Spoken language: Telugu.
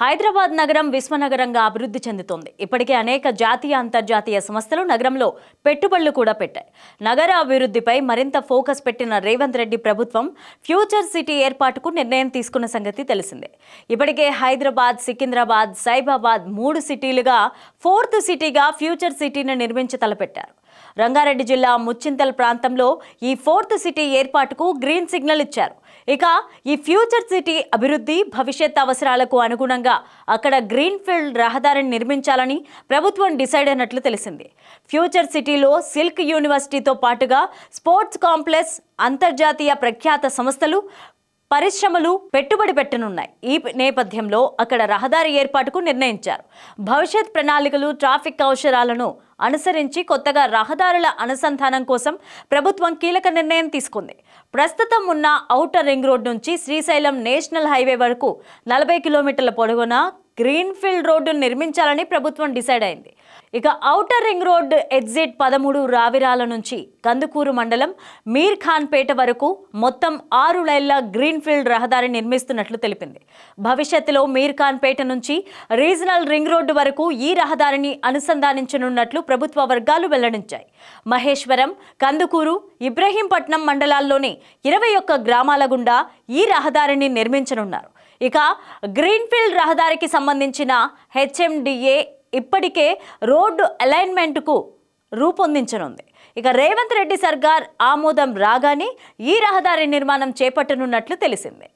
హైదరాబాద్ నగరం విశ్వనగరంగా అభివృద్ధి చెందుతోంది. ఇప్పటికే అనేక జాతీయ అంతర్జాతీయ సంస్థలు నగరంలో పెట్టుబడులు కూడా పెట్టాయి. నగర అభివృద్ధిపై మరింత ఫోకస్ పెట్టిన రేవంత్ రెడ్డి ప్రభుత్వం ఫ్యూచర్ సిటీ ఏర్పాటుకు నిర్ణయం తీసుకున్న సంగతి తెలిసిందే. ఇప్పటికే హైదరాబాద్ సికింద్రాబాద్ సైబాబాద్ మూడు సిటీలుగా ఫోర్త్ సిటీగా ఫ్యూచర్ సిటీని నిర్మించి తలపెట్టారు. రంగారెడ్డి జిల్లా ముచ్చింతల్ ప్రాంతంలో ఈ ఫోర్త్ సిటీ ఏర్పాటుకు గ్రీన్ సిగ్నల్ ఇచ్చారు. ఇక ఈ ఫ్యూచర్ సిటీ అభివృద్ధి భవిష్యత్ అవసరాలకు అనుగుణంగా అక్కడ గ్రీన్ ఫీల్డ్ రహదారిని నిర్మించాలని ప్రభుత్వం డిసైడ్ అయినట్లు తెలిసింది. ఫ్యూచర్ సిటీలో సిల్క్ యూనివర్సిటీతో పాటుగా స్పోర్ట్స్ కాంప్లెక్స్ అంతర్జాతీయ ప్రఖ్యాత సంస్థలు పరిశ్రమలు పెట్టుబడి పెట్టనున్నాయి. ఈ నేపథ్యంలో అక్కడ రహదారి ఏర్పాటుకు నిర్ణయించారు. భవిష్యత్ ప్రణాళికలు ట్రాఫిక్ అవసరాలను అనుసరించి కొత్తగా రహదారుల అనుసంధానం కోసం ప్రభుత్వం కీలక నిర్ణయం తీసుకుంది. ప్రస్తుతం ఉన్న ఔటర్ రింగ్ రోడ్ నుంచి శ్రీశైలం నేషనల్ హైవే వరకు నలభై కిలోమీటర్ల పొడవున గ్రీన్ఫీల్డ్ రోడ్డు నిర్మించాలని ప్రభుత్వం డిసైడ్ అయింది. ఇక ఔటర్ రింగ్ రోడ్ ఎగ్జిట్ పదమూడు రావిరాల నుంచి కందుకూరు మండలం మీర్ ఖాన్ పేట వరకు మొత్తం ఆరు లైన్ల గ్రీన్ఫీల్డ్ రహదారి నిర్మిస్తున్నట్లు తెలిపింది. భవిష్యత్తులో మీర్ ఖాన్ పేట నుంచి రీజనల్ రింగ్ రోడ్డు వరకు ఈ రహదారిని అనుసంధానించనున్నట్లు ప్రభుత్వ వర్గాలు వెల్లడించాయి. మహేశ్వరం కందుకూరు ఇబ్రహీంపట్నం మండలాల్లోని ఇరవై ఒక్క గ్రామాల గుండా ఈ రహదారిని నిర్మించనున్నారు. ఇక గ్రీన్ఫీల్డ్ రహదారికి సంబంధించిన హెచ్ఎండిఏ ఇప్పటికే రోడ్డు అలైన్మెంట్కు రూపొందించనుంది. ఇక రేవంత్ రెడ్డి సర్కార్ ఆమోదం రాగానే ఈ రహదారి నిర్మాణం చేపట్టనున్నట్లు తెలిసింది.